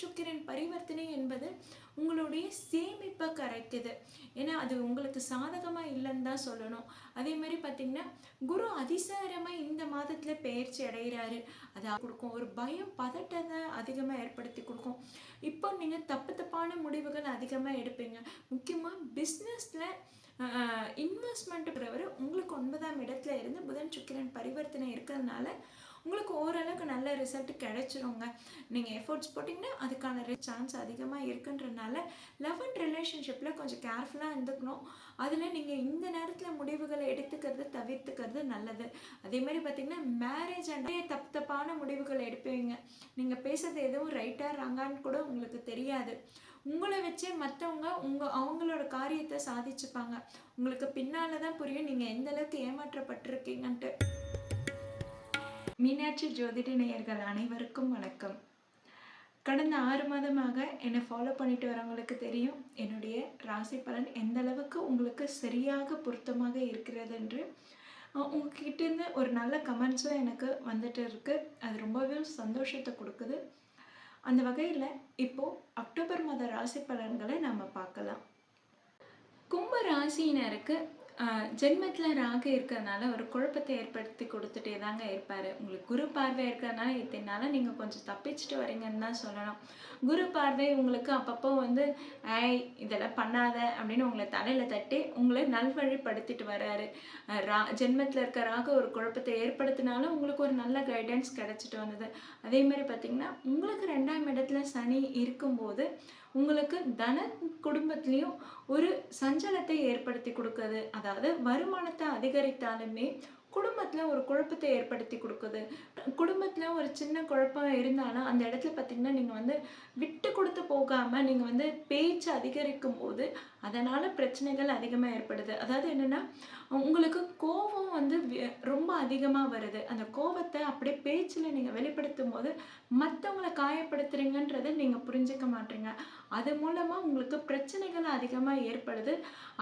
சுக்கிரன் பரிவர்த்தனை என்பது உங்களுடைய சேமிப்பை கரைக்குது. ஏன்னா அது உங்களுக்கு சாதகமாக இல்லைன்னு தான் சொல்லணும். அதே மாதிரி பார்த்தீங்கன்னா குரு அதிசாரமாக இந்த மாதத்தில் பெயர்ச்சி அடைகிறாரு அதை கொடுக்கும். ஒரு பயம் பதட்டத்தை அதிகமாக ஏற்படுத்தி கொடுக்கும். இப்போ நீங்கள் தப்பு தப்பான முடிவுகள் அதிகமாக எடுப்பீங்க. முக்கியமாக பிஸ்னஸில் இன்வெஸ்ட்மெண்ட்டுங்கிறவர் உங்களுக்கு ஒன்பதாம் இடத்துல இருந்து புதன் சுக்கிரன் பரிவர்த்தனை இருக்கிறதுனால உங்களுக்கு ஓரளவுக்கு நல்ல ரிசல்ட் கிடைச்சிருங்க. நீங்கள் எஃபோர்ட்ஸ் போட்டிங்கன்னா அதுக்கான சான்ஸ் அதிகமாக இருக்குன்றனால லவ் அண்ட் ரிலேஷன்ஷிப்பில் கொஞ்சம் கேர்ஃபுல்லாக இருந்துக்கணும். அதில் நீங்கள் இந்த நேரத்தில் முடிவுகளை எடுத்துக்கிறது தவிர்த்துக்கிறது நல்லது. அதேமாதிரி பார்த்திங்கன்னா மேரேஜ் அண்ட் தப்பு தப்பான முடிவுகளை எடுப்பீங்க. நீங்கள் பேசுறது எதுவும் ரைட்டாக ராங்கான்னு கூட உங்களுக்கு தெரியாது. உங்களை வச்சே மற்றவங்க உங்கள் அவங்களோட காரியத்தை சாதிச்சுப்பாங்க. உங்களுக்கு பின்னால் தான் புரியும் நீங்கள் எந்த அளவுக்கு ஏமாற்றப்பட்டிருக்கீங்கன்ட்டு. மீனாட்சி ஜோதிட நேயர்கள் அனைவருக்கும் வணக்கம். கடந்த ஆறு மாதமாக என்னை ஃபாலோ பண்ணிட்டு வரவங்களுக்கு தெரியும் என்னுடைய ராசி பலன் எந்த அளவுக்கு உங்களுக்கு சரியாக பொருத்தமாக இருக்கிறது என்று. உங்ககிட்டேருந்து ஒரு நல்ல கமெண்ட்ஸும் எனக்கு வந்துட்டு இருக்கு. அது ரொம்பவே சந்தோஷத்தை கொடுக்குது. அந்த வகையில் இப்போது அக்டோபர் மாத ராசி பலன்களை நம்ம பார்க்கலாம். கும்ப ராசியினருக்கு ஜென்மத்தில் ராகு இருக்கிறதுனால ஒரு குழப்பத்தை ஏற்படுத்தி கொடுத்துட்டே தாங்க இருப்பார். உங்களுக்கு குரு பார்வை இருக்கிறதுனால இத்தனால நீங்கள் கொஞ்சம் தப்பிச்சுட்டு வரீங்கன்னு தான் சொல்லணும். குரு பார்வை உங்களுக்கு அப்பப்போ வந்து ஐ இதெல்லாம் பண்ணாத அப்படின்னு உங்களை தலையில் தட்டி உங்களை நல்வழிப்படுத்திட்டு வராரு. ரா ஜென்மத்தில் இருக்க ராகு ஒரு குழப்பத்தை ஏற்படுத்தினாலும் உங்களுக்கு ஒரு நல்ல கைடன்ஸ் கிடச்சிட்டு வந்தது. அதே மாதிரி பார்த்திங்கன்னா உங்களுக்கு ரெண்டாம் இடத்துல சனி இருக்கும்போது உங்களுக்கு தன குடும்பத்துலேயும் ஒரு சஞ்சலத்தை ஏற்படுத்தி கொடுக்குது. அதாவது வருமானத்தை அதிகரித்தாலுமே குடும்பத்தில் ஒரு குழப்பத்தை ஏற்படுத்தி கொடுக்குது. குடும்பத்தில் ஒரு சின்ன குழப்பம் இருந்தாலும் அந்த இடத்துல பார்த்திங்கன்னா நீங்கள் வந்து விட்டு கொடுத்து போகாமல் நீங்கள் வந்து பேச்சு அதிகரிக்கும் போது அதனால் பிரச்சனைகள் அதிகமாக ஏற்படுது. அதாவது என்னென்னா உங்களுக்கு கோபம் வந்து ரொம்ப அதிகமாக வருது. அந்த கோபத்தை அப்படியே பேச்சில் நீங்கள் வெளிப்படுத்தும் போது மற்றவங்களை காயப்படுத்துறீங்கன்றதை நீங்கள் புரிஞ்சுக்க மாட்டீங்க. அது மூலமாக உங்களுக்கு பிரச்சனைகள் அதிகமாக ஏற்படுது.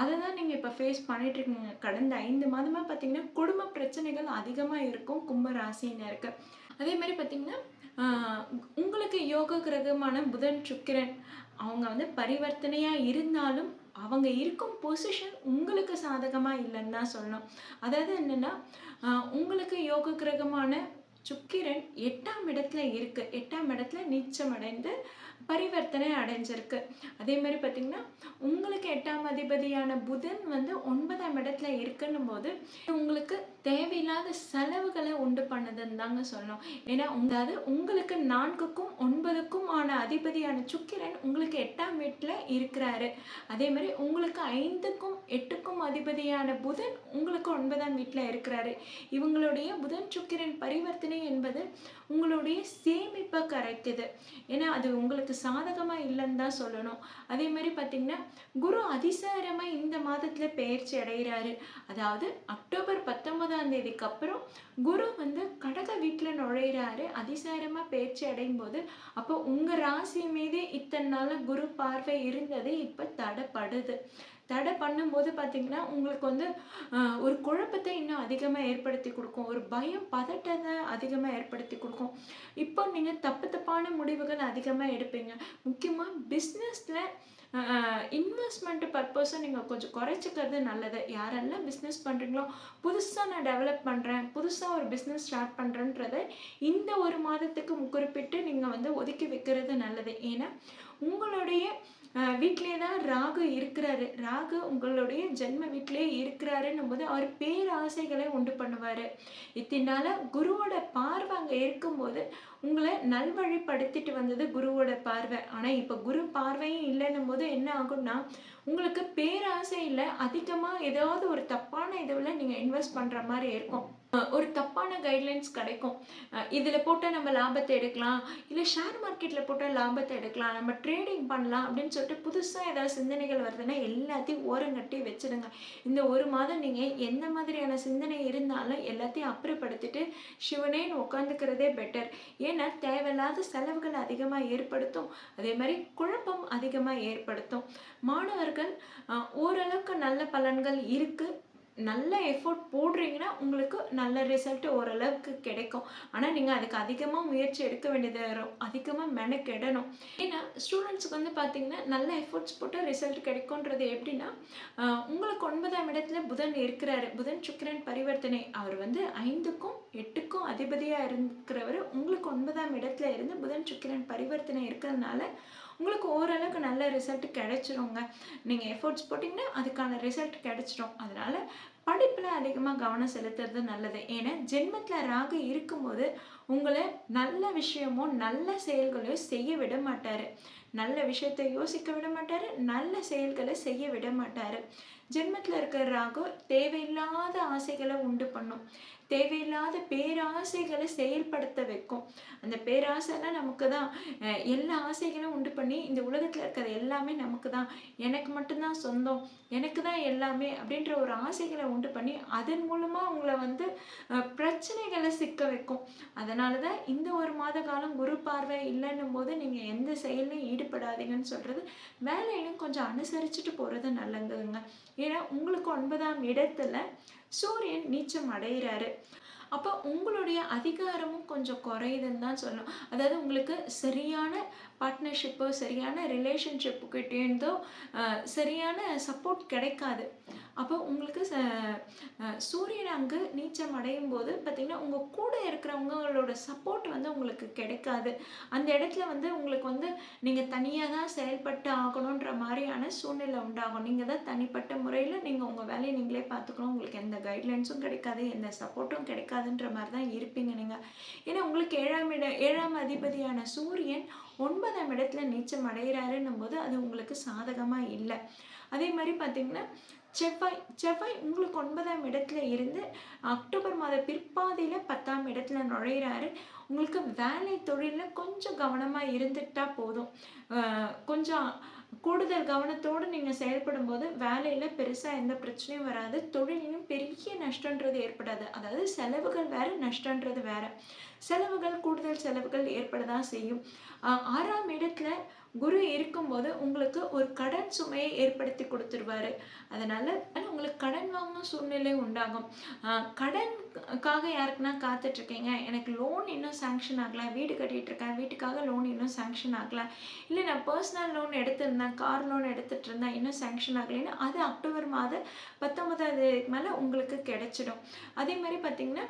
அதை தான் நீங்கள் இப்போ ஃபேஸ் பண்ணிகிட்ருக்கீங்க கடந்த ஐந்து மாதமாக பார்த்தீங்கன்னா குடும்ப பிரச்சனைகள் அதிகமாக இருக்கும். கும்ப ராசினருக்கு அதே மாதிரி பார்த்தீங்கன்னா உங்களுக்கு யோக கிரகமான புதன் சுக்கிரன் அவங்க வந்து பரிவர்த்தனையாக இருந்தாலும் அவங்க இருக்கும் பொசிஷன் உங்களுக்கு சாதகமாக இல்லைன்னு தான் சொல்லணும். அதாவது என்னென்னா உங்களுக்கு யோக கிரகமான சுக்கிரன் எட்டாம் இடத்துல இருக்கு. எட்டாம் இடத்துல நீச்சம் அடைந்து பரிவர்த்தனை அடைஞ்சிருக்கு. அதே மாதிரி பார்த்தீங்கன்னா உங்களுக்கு எட்டாம் அதிபதியான புதன் வந்து ஒன்பதாம் இடத்துல இருக்குன்னும் போது உங்களுக்கு தேவையில்லாத செலவுகளை உண்டு பண்ணுதுன்னு தாங்க சொல்லணும். ஏன்னா அதாவது உங்களுக்கு நான்குக்கும் ஒன்பதுக்கும் ஆன அதிபதியான சுக்கிரன் உங்களுக்கு எட்டாம் வீட்டில் இருக்கிறாரு. அதே மாதிரி உங்களுக்கு ஐந்துக்கும் எட்டுக்கும் அதிபதியான புதன் உங்களுக்கு ஒன்பதாம் வீட்டில் இருக்கிறாரு. இவங்களுடைய புதன் சுக்கிரன் பரிவர்த்தனை என்பது உங்களுடைய சேமிப்பை கரைக்குது. ஏன்னா அது உங்களுக்கு சாதகமாக இல்லைன்னு தான் சொல்லணும். அதே மாதிரி பார்த்தீங்கன்னா குரு அதிசாரமாக இந்த மாதத்தில் பெயர்ச்சி அடைகிறாரு. அதாவது அக்டோபர் பத்தொன்பதாம் தேதிக்கு அப்புறம் குரு வந்து கடக வீட்டில் நுழையிறாரு. அதிசாரமாக பேச்சு அடையும் போது அப்போ உங்கள் ராசி மீது இத்தனை நாள் குரு பார்வை இருந்தது இப்போ தடைப்படுது. தடை பண்ணும்போது பார்த்தீங்கன்னா உங்களுக்கு வந்து ஒரு குழப்பத்தை இன்னும் அதிகமாக ஏற்படுத்தி கொடுக்கும். ஒரு பயம் பதட்டத்தை அதிகமாக ஏற்படுத்தி கொடுக்கும். இப்போ நீங்கள் தப்பு தப்பான முடிவுகள் அதிகமாக எடுப்பீங்க. முக்கியமாக பிஸ்னஸில் இன்வெஸ்ட்மெண்ட் பர்பஸை நீங்கள் கொஞ்சம் குறைச்சிக்கிறது நல்லது. யாரெல்லாம் பிஸ்னஸ் பண்ணுறீங்களோ புதுசாக நான் டெவலப் பண்ணுறேன் புதுசாக ஒரு பிஸ்னஸ் ஸ்டார்ட் பண்ணுறேன்றதை இந்த ஒரு மாதத்துக்கு குறிப்பிட்டு நீங்கள் வந்து ஒதுக்கி வைக்கிறது நல்லது. ஏன்னா உங்களுடைய வீட்டிலே தான் ராகு இருக்கிறாரு. ராகு உங்களுடைய ஜென்ம வீட்டிலே இருக்கிறாருன்னும் போது அவர் பேராசைகளை உண்டு பண்ணுவார். இத்தினால குருவோட பார்வை அங்கே இருக்கும்போது உங்களை நல்வழிப்படுத்திட்டு வந்தது குருவோட பார்வை. ஆனால் இப்போ குரு பார்வையும் இல்லைன்னும் போது என்ன ஆகும்னா உங்களுக்கு பேராசையில் அதிகமாக ஏதாவது ஒரு தப்பான இதில் நீங்கள் இன்வெஸ்ட் பண்ணுற மாதிரி இருக்கும். ஒரு தப்பான கைட்லைன்ஸ் கிடைக்கும். இதில் போட்டால் நம்ம லாபத்தை எடுக்கலாம். இல்லை ஷேர் மார்க்கெட்டில் போட்டால் லாபத்தை எடுக்கலாம். நம்ம ட்ரேடிங் பண்ணலாம் அப்படின்னு சொல்லிட்டு புதுசாக ஏதாவது சிந்தனைகள் வருதுன்னா எல்லாத்தையும் ஓரங்கட்டி வச்சுடுங்க இந்த ஒரு மாதம் நீங்கள் எந்த மாதிரியான சிந்தனை இருந்தாலும் எல்லாத்தையும் அப்புறப்படுத்திட்டு சிவனேன்னு உட்காந்துக்கிறதே பெட்டர் ஏன்னா தேவையில்லாத செலவுகள் அதிகமாக ஏற்படுத்தும். அதே மாதிரி குழப்பம் அதிகமாக ஏற்படுத்தும். மாணவர்கள் ஓரளவுக்கு நல்ல பலன்கள் இருக்குது நல்ல எஃபோர்ட் போடுறீங்கன்னா உங்களுக்கு நல்ல ரிசல்ட் ஓரளவுக்கு கிடைக்கும். ஆனால் நீங்கள் அதுக்கு அதிகமாக முயற்சி எடுக்க வேண்டியதாக வரும் அதிகமாக மெனக்கெடணும். ஏன்னா ஸ்டூடெண்ட்ஸுக்கு வந்து பார்த்தீங்கன்னா நல்ல எஃபோர்ட்ஸ் போட்டு ரிசல்ட் கிடைக்கும்ன்றது எப்படின்னா உங்களுக்கு ஒன்பதாம் இடத்துல புதன் இருக்கிறாரு. புதன் சுக்கிரன் பரிவர்த்தனை. அவர் வந்து ஐந்துக்கும் எட்டுக்கும் அதிபதியாக இருக்கிறவர். உங்களுக்கு ஒன்பதாம் இடத்துல இருந்து புதன் சுக்கிரன் பரிவர்த்தனை இருக்கிறதுனால உங்களுக்கு ஓரளவுக்கு நல்ல ரிசல்ட் கிடைச்சிருங்க. நீங்கள் எஃபோர்ட்ஸ் போட்டிங்கன்னா அதுக்கான ரிசல்ட் கிடைச்சிரும். அதனால் படிப்பில் அதிகமாக கவனம் செலுத்துறது நல்லது. ஏன்னா ஜென்மத்தில் ராகு இருக்கும்போது உங்களை நல்ல விஷயமோ நல்ல செயல்களையோ செய்ய விட மாட்டார். நல்ல விஷயத்தை யோசிக்க விட மாட்டார் நல்ல செயல்களை செய்ய விட மாட்டார். ஜென்மத்தில் இருக்கிற ராகு தேவையில்லாத ஆசைகளை உண்டு பண்ணும். தேவையில்லாத பேராசைகளை செயல்படுத்த வைக்கும். அந்த பேராசைலாம் நமக்கு தான் எல்லா ஆசைகளும் உண்டு பண்ணி இந்த உலகத்தில் இருக்கிற எல்லாமே நமக்கு தான் எனக்கு மட்டும்தான் சொந்தம் எனக்கு தான் எல்லாமே அப்படின்ற ஒரு ஆசைகளை உண்டு பண்ணி அதன் மூலமாக அவங்கள வந்து சிக்க வைக்கும். அதனால தான் இந்த ஒரு மாத காலம் குரு பார்வை இல்லைன்னும் போது நீங்கள் எந்த செயலையும் ஈடுபடாதீங்கன்னு சொல்கிறது வேலையிலும் கொஞ்சம் அனுசரிச்சுட்டு போகிறது நல்லதுங்க. ஏன்னா உங்களுக்கு ஒன்பதாம் இடத்துல சூரியன் நீச்சம் அடைகிறாரு அப்போ உங்களுடைய அதிகாரமும் கொஞ்சம் குறையுதுன்னு தான் சொல்லணும். அதாவது உங்களுக்கு சரியான பார்ட்னர்ஷிப்போ சரியான ரிலேஷன்ஷிப்புக்கிட்டேருந்தோ சரியான சப்போர்ட் கிடைக்காது. அப்போ உங்களுக்கு ச சூரியன் அங்கு நீச்சம் அடையும் போது பார்த்திங்கன்னா உங்கள் கூட இருக்கிறவங்களோட சப்போர்ட் வந்து உங்களுக்கு கிடைக்காது. அந்த இடத்துல வந்து உங்களுக்கு வந்து நீங்கள் தனியாக தான் செயல்பட்டு ஆகணுன்ற மாதிரியான சூழ்நிலை உண்டாகும். நீங்கள் தான் தனிப்பட்ட முறையில் நீங்கள் உங்கள் வேலையை நீங்களே பார்த்துக்கணும். உங்களுக்கு எந்த கைட்லைன்ஸும் கிடைக்காது எந்த சப்போர்ட்டும் இருக்காதுன்ற மாதிரி தான் இருப்பீங்க நீங்கள் ஏன்னா உங்களுக்கு ஏழாம் இட ஏழாம் அதிபதியான சூரியன் ஒன்பதாம் இடத்துல நீச்சம் அடைகிறாருன்னும் போது அது உங்களுக்கு சாதகமாக இல்லை. அதே மாதிரி பார்த்தீங்கன்னா செவ்வாய் செவ்வாய் உங்களுக்கு ஒன்பதாம் இடத்துல இருந்து அக்டோபர் மாத பிற்பாதையில் பத்தாம் இடத்துல நுழையிறாரு. உங்களுக்கு வேலை தொழிலில் கொஞ்சம் கவனமாக இருந்துட்டால் போதும். கொஞ்சம் கூடுதல் கவனத்தோடு நீங்கள் செயல்படும் போது வேலையில் பெருசாக எந்த பிரச்சனையும் வராது. தொழிலையும் பெரிய நஷ்டன்றது ஏற்படாது. அதாவது செலவுகள் வேறு நஷ்டன்றது வேறு. செலவுகள் கூடுதல் செலவுகள் ஏற்பட தான் செய்யும் ஆறாம் இடத்துல குரு இருக்கும்போது உங்களுக்கு ஒரு கடன் சுமையை ஏற்படுத்தி கொடுத்துருவாரு. அதனால ஆனா உங்களுக்கு கடன் வாங்கும் சூழ்நிலை உண்டாகும். ஆஹ் கடனுக்காக யாருக்குன்னா காத்துட்டு இருக்கீங்க எனக்கு லோன் இன்னும் சாங்ஷன் ஆகலை. வீடு கட்டிட்டு இருக்கேன் வீட்டுக்காக லோன் இன்னும் சாங்ஷன் ஆகலை. இல்லை நான் பர்சனல் லோன் எடுத்திருந்தேன். கார் லோன் எடுத்துகிட்டு இருந்தேன் இன்னும் சாங்ஷன் ஆகலைன்னா அது அக்டோபர் மாதம் பத்தொன்பதாவது மேலே உங்களுக்கு கிடைச்சிடும். அதே மாதிரி பார்த்திங்கன்னா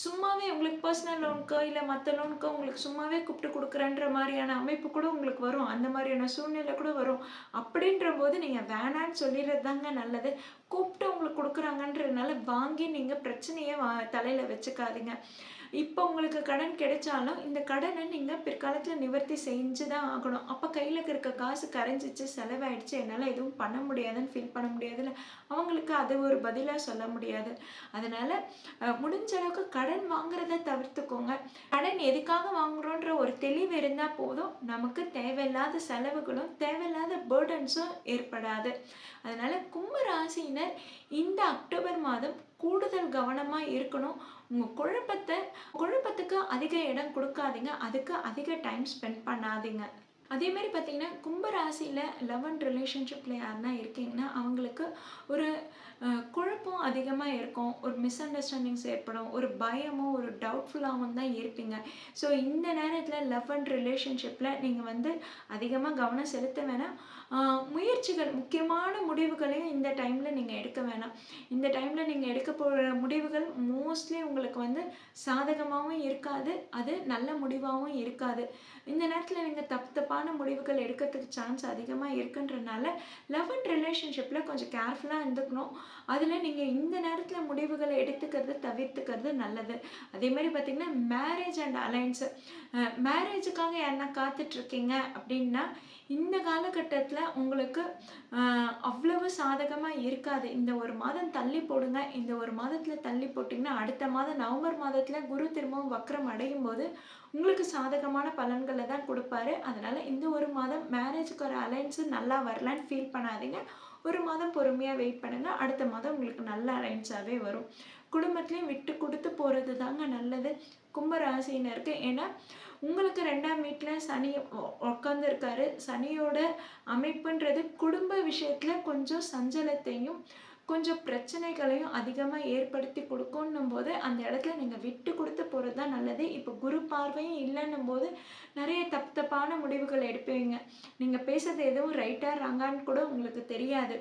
சும்மாவே உங்களுக்கு பர்சனல் லோனுக்கோ இல்லை மற்ற லோனுக்கோ உங்களுக்கு சும்மாவே கூப்பிட்டு கொடுக்குறன்ற மாதிரியான அமைப்பு கூட உங்களுக்கு வரும். அந்த மாதிரியான சூழ்நிலை கூட வரும். அப்படின்ற போது நீங்கள் வேணான்னு சொல்லிடுறது தாங்க நல்லது. கூப்பிட்டு உங்களுக்கு கொடுக்குறாங்கன்றதுனால வாங்கி நீங்கள் பிரச்சனையை வா தலையில் வச்சுக்காதீங்க. இப்போ உங்களுக்கு கடன் கிடைச்சாலும் இந்த கடனை நீங்கள் பிற்காலத்தில் நிவர்த்தி செஞ்சு தான் ஆகணும். அப்போ கையில் இருக்க காசு கரைஞ்சிச்சு செலவாயிடுச்சு என்னால் எதுவும் பண்ண முடியாதுன்னு ஃபீல் பண்ண முடியாதுல்ல. அவங்களுக்கு அது ஒரு பதிலாக சொல்ல முடியாது. அதனால் முடிஞ்ச அளவுக்கு கடன் வாங்குறத தவிர்த்துக்கோங்க. கடன் எதுக்காக வாங்குறோன்ற ஒரு தெளிவு இருந்தால் போதும். நமக்கு தேவையில்லாத செலவுகளும் தேவையில்லாத பேர்டன்ஸும் ஏற்படாது. அதனால் கும்ப ராசியினர் இந்த அக்டோபர் மாதம் கூடுதல் கவனமாக இருக்கணும். உங்கள் குழப்பத்தை குழப்பத்துக்கு அதிக இடம் கொடுக்காதீங்க. அதுக்கு அதிக டைம் ஸ்பெண்ட் பண்ணாதீங்க. அதே மாதிரி பார்த்தீங்கன்னா கும்பராசியில் லவ் அண்ட் ரிலேஷன்ஷிப்பில் யாருன்னா இருக்கீங்கன்னா அவங்களுக்கு ஒரு குழப்பம் அதிகமாக இருக்கும். ஒரு மிஸ் அண்டர்ஸ்டாண்டிங்ஸ் ஏற்படும். ஒரு பயமும் ஒரு டவுட்ஃபுல்லாகவும் தான் இருப்பீங்க. ஸோ இந்த நேரத்தில் லவ் அண்ட் ரிலேஷன்ஷிப்பில் நீங்கள் வந்து அதிகமாக கவனம் செலுத்த வேணாம். முயற்சிகள் முக்கியமான முடிவுகளையும் இந்த டைமில் நீங்கள் எடுக்க வேணாம். இந்த டைமில் நீங்கள் எடுக்க போகிற முடிவுகள் மோஸ்ட்லி உங்களுக்கு வந்து சாதகமாகவும் இருக்காது. அது நல்ல முடிவாகவும் இருக்காது. இந்த நேரத்தில் நீங்கள் தப்பு தப்பான முடிவுகள் எடுக்கிறதுக்கு சான்ஸ் அதிகமாக இருக்குன்றனால லவ் அண்ட் ரிலேஷன்ஷிப்பில் கொஞ்சம் கேர்ஃபுல்லாக இருந்துக்கணும். அதில் நீங்கள் இந்த நேரத்தில் முடிவுகளை எடுத்துக்கிறது தவிர்த்துக்கிறது நல்லது. அதே மாதிரி மேரேஜ் அண்ட் அலைன்ஸு மேரேஜுக்காக என்ன காத்துட்ருக்கீங்க அப்படின்னா இந்த காலகட்டத்தில் உங்களுக்கு அவ்வளவு சாதகமாக இருக்காது. இந்த ஒரு மாதம் தள்ளி போடுங்க. இந்த ஒரு மாதத்தில் தள்ளி போட்டிங்கன்னா அடுத்த மாதம் நவம்பர் மாதத்தில் குரு திரும்பவும் வக்ரம் அடையும் போது உங்களுக்கு சாதகமான பலன்களை தான் கொடுப்பாரு. அதனால் இந்த ஒரு மாதம் மேரேஜுக்கு ஒரு அலைன்ஸு நல்லா வரலான்னு ஃபீல் பண்ணாதீங்க. ஒரு மாதம் பொறுமையாக வெயிட் பண்ணுங்கள் அடுத்த மாதம் உங்களுக்கு நல்ல அலைன்ஸாகவே வரும். குடும்பத்துலேயும் விட்டு கொடுத்து போகிறது தாங்க நல்லது. கும்பராசினருக்கு ஏன்னா உங்களுக்கு ரெண்டாம் வீட்டில் சனி உட்காந்துருக்காரு சனியோட அமைப்புன்றது குடும்ப விஷயத்தில் கொஞ்சம் சஞ்சலத்தையும் கொஞ்சம் பிரச்சனைகளையும் அதிகமாக ஏற்படுத்தி கொடுக்குன்னும் போது அந்த இடத்துல நீங்கள் விட்டு கொடுத்து போகிறது தான் நல்லது. இப்போ குரு பார்வையும் இல்லைன்னும் போது நிறைய தப்பு தப்பான முடிவுகள் எடுப்பீங்க. நீங்கள் பேசுறது எதுவும் ரைட்டாக ராங்கான்னு கூட உங்களுக்கு தெரியாது.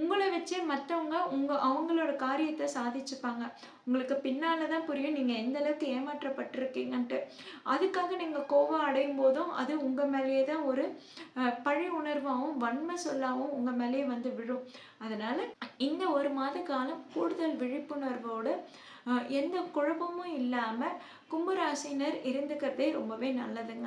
உங்களை வச்சே மற்றவங்க உங்கள் அவங்களோட காரியத்தை சாதிச்சுப்பாங்க. உங்களுக்கு பின்னால் தான் புரியும் நீங்கள் எந்த அளவுக்கு ஏமாற்றப்பட்டிருக்கீங்கன்ட்டு. அதுக்காக நீங்கள் கோவம் அடையும் போதும் அது உங்கள் மேலேயே தான் ஒரு பழி உணர்வாகவும் வன்மை சொல்லாகவும் உங்கள் மேலேயே வந்து விழும். அதனால் இந்த ஒரு மாத காலம் கூடுதல் விழிப்புணர்வோடு எந்த குழப்பமும் இல்லாமல் கும்பராசினர் இருந்துக்கிறதே ரொம்பவே நல்லதுங்க.